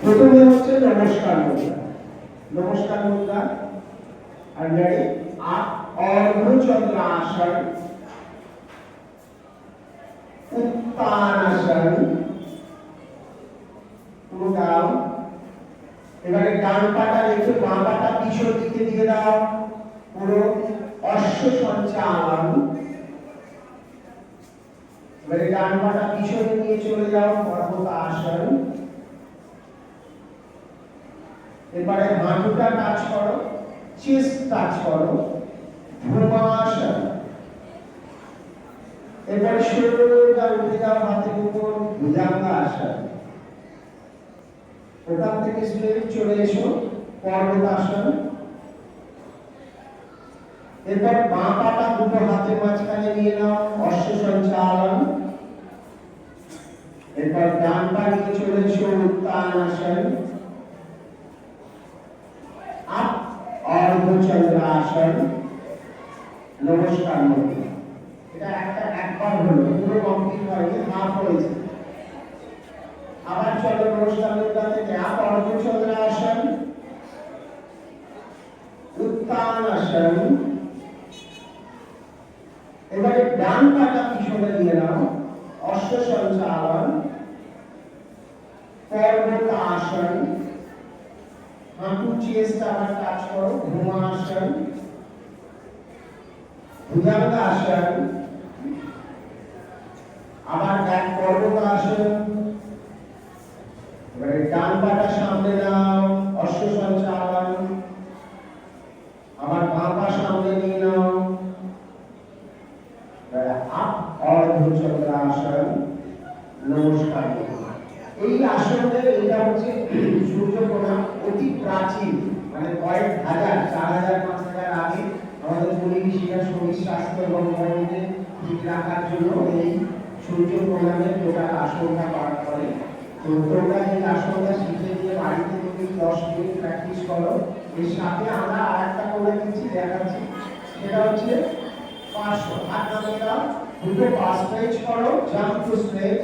প্রথমে হচ্ছে নমস্কার মুদ্রা। নমস্কার মুদ্রা আর রেডি অর্ধচন্দ্র আসন উত্তানাসন পুরো দাও এবারে ডান পাটা রেখে বাঁ পাটা পিছন দিকে দিয়ে দাও। পুরো অশ্ব সঞ্চালন এবারে ডান পাটা পিছনে নিয়ে চলে যাও? পর্বত আসন এবারে হাঁটুটা টাচ করো চেস্ট টাচ করো ভ্রমাসন এবারে শরীরটা উঠে যাও হাতের উপর ভুজাঙ্গাসন ওখান থেকে স্ট্রেট চলে এসো পর্বতাসন এরপর বাঁ পাটা দুটো হাতের মাঝখানে নিয়ে নাও অশ্ব সঞ্চালন এরপর ডান পা নিয়ে চলে এসো উত্তানাসন আপ অর্ধচন্দ্রাসন নমস্কার মুদ্রা এটা একটা একবার হলো, পুরো কমপ্লিট হয়নি হাফ হয়েছে। আবার চলো নমস্কার মুদ্রা থেকে আপ অর্ধচন্দ্রাসন উত্তানাসন এবারে ডান পাটা পিছনে দিয়ে নাও? অশ্ব সঞ্চালন পর্বতাসন হাঁটু চেস্ট আবার টাচ করো ভ্রমাসন ভুজঙ্গাসন আবার পর্বতাসন এবারে ডান পাটা সামনে নাও অশ্ব সঞ্চালন আবার বাঁ পা সামনে নিয়ে নাও এবারে আপ অর্ধচন্দ্রাসন নমস্কার এই আসনের এটা হচ্ছে সূর্য প্রণাম অতি প্রাচীন মানে কয়েক হাজার, চার হাজার, পাঁচ হাজার আগে আমাদের মুনি ঋষিরা শরীর স্বাস্থ্য এবং মনকে ঠিক রাখার জন্য এই সূর্য প্রণামের টোটাল আসনটা পাঠ করে। তো তোমরা এই আসনটা শিখে দিয়ে বাড়িতে তুমি দশ মিনিট প্র্যাকটিস করো। এর সাথে আমরা আর একটা করে দিচ্ছি, দেখাচ্ছি। সেটা হচ্ছে পাঁচশো। হাত নামে দাও দুটো পাঁচ স্ট্রেচ করো জাম্প টু স্ট্রেচ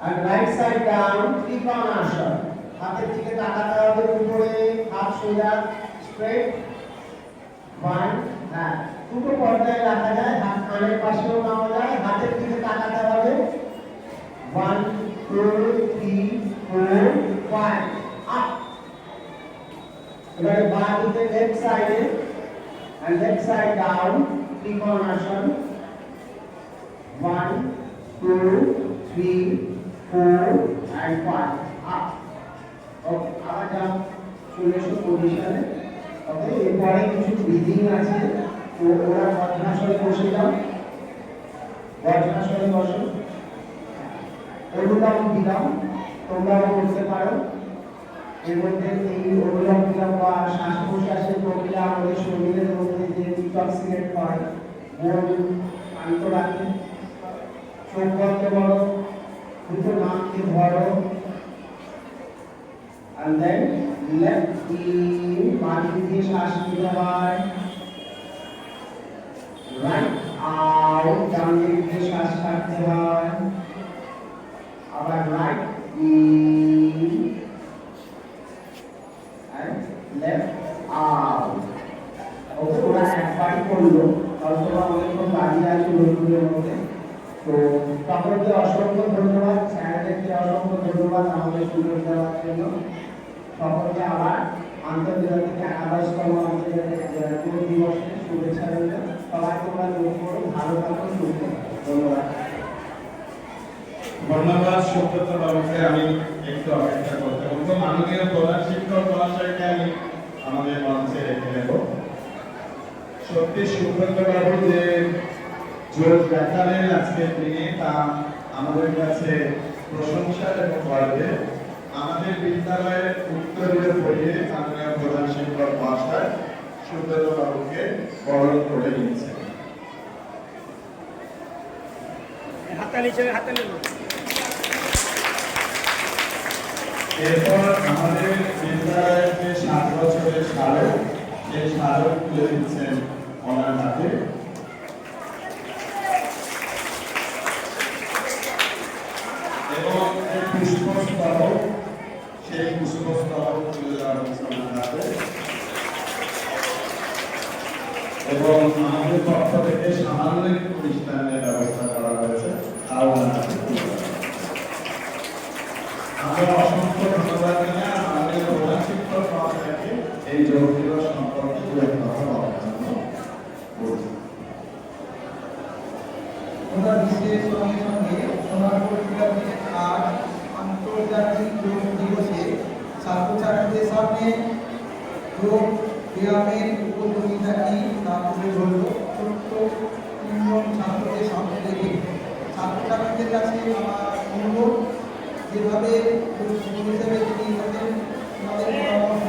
আর রাইট সাইড হাতের দিকে তাকাতে উপরে সোজা হ্যাঁ রাখা যায়। হাত পাশেও নামা যায় হাতের দিকে তাকাতে হবে one two three five up এবারে বাঁ দিকে লেফট সাইডে and left side down trikonasana one, two, three, four, and five. Up. ওকে আবার যাও চলে এসো পজিশনে ওকে এরপরে কিছু ব্রিদিং আছে। তো ওরা বজ্রাসনে বসে যাও বজ্রাসনে বসো। অনুদান দিলাম। তোমরাও করতে পারো। এর মধ্যে এই অনুলোম বিলোম বা শ্বাস প্রশ্বাসের প্রক্রিয়া আমাদের শরীরের মধ্যে যে ডিটক্সিনেট হয় মন শান্ত রাখে চোখ বন্ধ করো দুটো নাককে ধরো। And then left in বাড়ি দিয়ে শ্বাস নিতে হয়। Right out ডান দিক শ্বাস ছাড়তে হয়। আবার right অসংখ্য ধন্যবাদ স্যারদেরকে অসংখ্য ধন্যবাদ আমাদের সুযোগ দেওয়ার জন্য সকলকে আবার আন্তর্জাতিক একাদশতম আন্তর্জাতিক যোগ দিবসের শুভেচ্ছা রইল সবাই ভালো থাকো ধন্যবাদ ধন্যবাদ সুব্রত বাবুকে আমি একটু অপেক্ষা করতে বলব। মাননীয় প্রধান শিক্ষক মহাশয়কে আমি আমাদের মঞ্চে রেখে নেব সত্যি সুব্রত বাবু যে জোর দেখালেন আজকের দিনে, তা আমাদের কাছে প্রশংসার এবং গর্বের। আমাদের বিদ্যালয়ের উত্তরীয় বইয়ে মাননীয় প্রধান শিক্ষক মহাশয় সুব্রত বাবুকে বরণ করে নিয়েছেন। হাততালি ছেড়ে এরপর আমাদের বিদ্যালয়ের যে সাত বছরের স্মারক স্মারক তুলে দিচ্ছেন ওনার হাতে। এবং এই এবং আমাদের পক্ষ থেকে সামান্য মিষ্টান্নের ব্যবস্থা করা হয়েছে, তাও ওনার আপনি যোগ ব্যায়ামের উপর ভূমিকা কি তা তুলে বলব ছোট্ট তিনজন ছাত্রদের সামনে রেখে ছাত্রছাত্রীদের কাছে আমার অনুরোধ, যেভাবে হিসেবে তিনি তাদের তাদের পরামর্শ